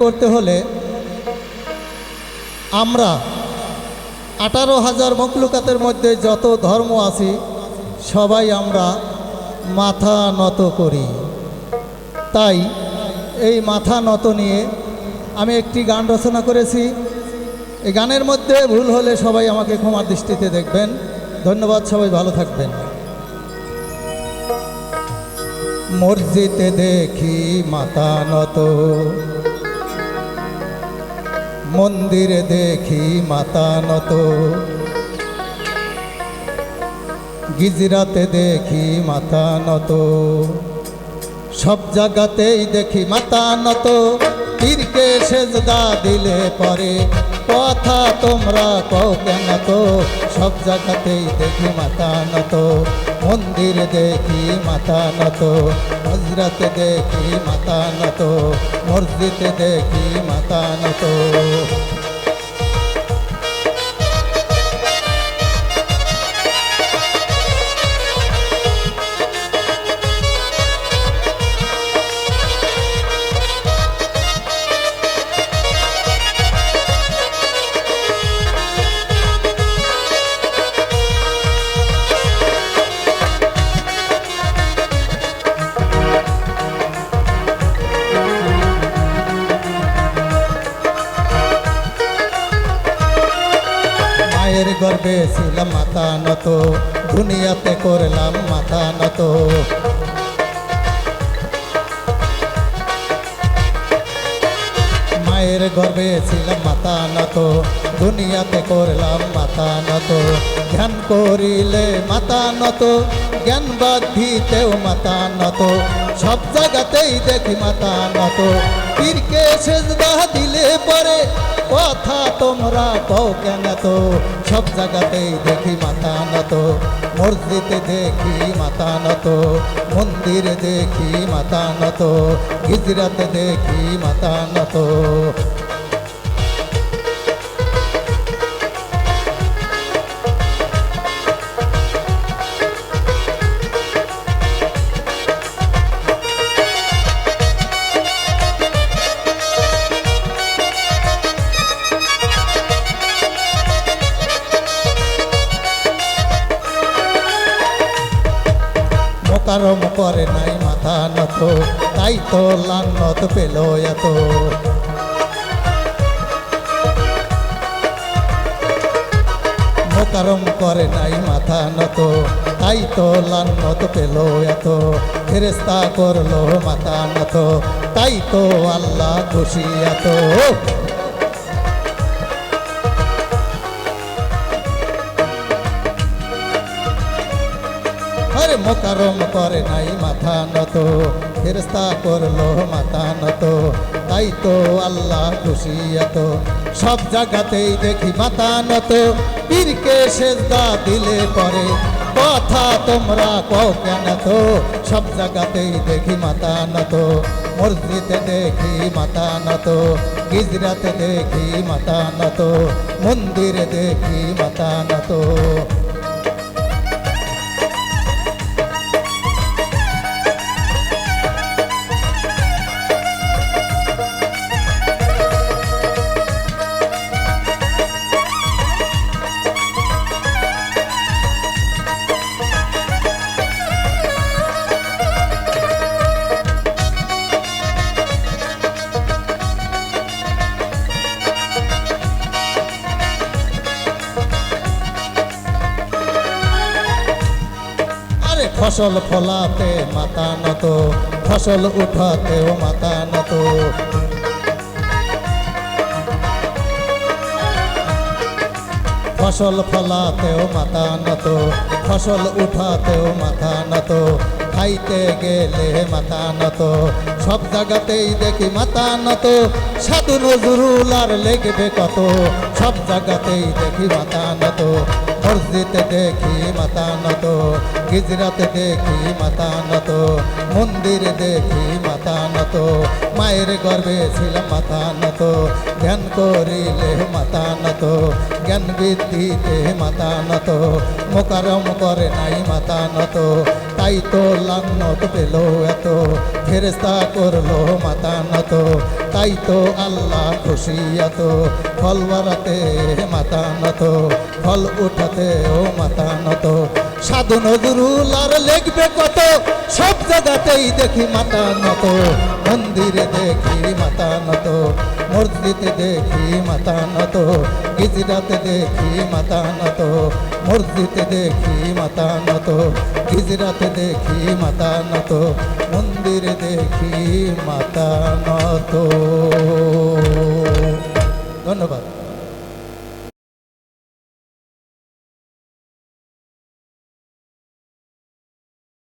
করতে হলে আমরা আঠারো হাজার মকলুকাতের মধ্যে যত ধর্ম আছি, সবাই আমরা মাথা নত করি। তাই এই মাথা নত নিয়ে আমি একটি গান রচনা করেছি। এই গানের মধ্যে ভুল হলে সবাই আমাকে ক্ষমার দৃষ্টিতে দেখবেন। ধন্যবাদ, সবাই ভালো থাকবেন। মসজিদে দেখি মাথা নত। মন্দিরে দেখি মাথা নত। গিজরাতে দেখি মাথা নত। সব জায়গাতেই দেখি মাথা নত। পীরকে সেজদা দিলে পরে কথা তোমরা কও কেন তো? সব জায়গাতেই দেখি মাথা নত। মন্দিরে দেখি মাথা নত হজরত দেখি মাথা নত মসজিদ দেখি মাথা নত। গর্বে ছিলাম মাথা নত, দুনিয়াতে করলাম মাথা নত। মায়ের গর্বে ছিলাম মাথা নত, দুনিয়াতে করলাম মাথা নত। ধ্যান করিলে মাথা নত, জ্ঞান বাধিতেও মাথা নত। সব জায়গাতেই দেখি মাতা নত। পীরকে সেজদা দিলে পরে কথা তোমরা কও কেন তো সব জায়গাতেই দেখি মাতা নত। মসজিদে দেখি মাতা নত। মন্দিরে দেখি মাতা নত। গিজরাতে দেখি মাতা নত। মোকারম করে নাই মাথা নত, তাই তো লানত পেল এত। মোকারম করে নাই মাথা নত, তাই তো লানত পেল এত। ফেরেস্তা করল মাথা নত, তাই তো আল্লাহ খুশি এত। মোকারম করে নাই মাথা নত। ফেরস্তা করল মাথা নত। তাই তো আল্লাহ খুশি এত। সব জায়গাতেই দেখি মাথা নত। পীরকে সেজদা দিলে পরে কথা তোমরা কও কেন তো? সব জায়গাতেই দেখি মাথা নত। মসজিদে দেখি মাথা নত। গিজরাতে দেখি মাথা নত। মন্দিরে দেখি মাথা নত। ফসল ফলাতে মাথা নত, ফসল উঠাতেও মাথা নত। ফসল ফলাতেও মাথা নত, ফসল উঠাতেও মাথা নত, খাইতে গেলে মাথা নত। সব জায়গাতেই দেখি মাথা নত, সাধু নজরুল আর লেগবে কত। সব জায়গাতেই দেখি মাথা নত। মসজিদে দেখি মাথা নত গিজরাতে দেখি মাথা নত, মন্দিরে দেখি মাথা নত, মায়ের গর্বে ছিলাম মাথা নত, ধ্যান করিলে মাথা নত, জ্ঞান বৃদ্ধিতে মাথা নত, মোকারম করে নাই মাথা নত, তাই তাই তো লান্নত পেল এত ফেরেস্তা করল মাতা নত, তাই তো আল্লাহ খুশি এত ফল বাড়াতে মাতা নত ফল উঠাতে ও মাতা নত। সাধু নজরুল আর লিখবে কত, সব জায়গাতেই দেখি মাতা নত। মন্দিরে দেখি মাতা নত, মসজিদে দেখি মাতা নত, গিজরাতে দেখি মাতা নত, মসজিদে দেখি মাতা নত, গিজরাতে দেখি মাতা নত, মন্দিরে দেখি মাতা নত। la palabra.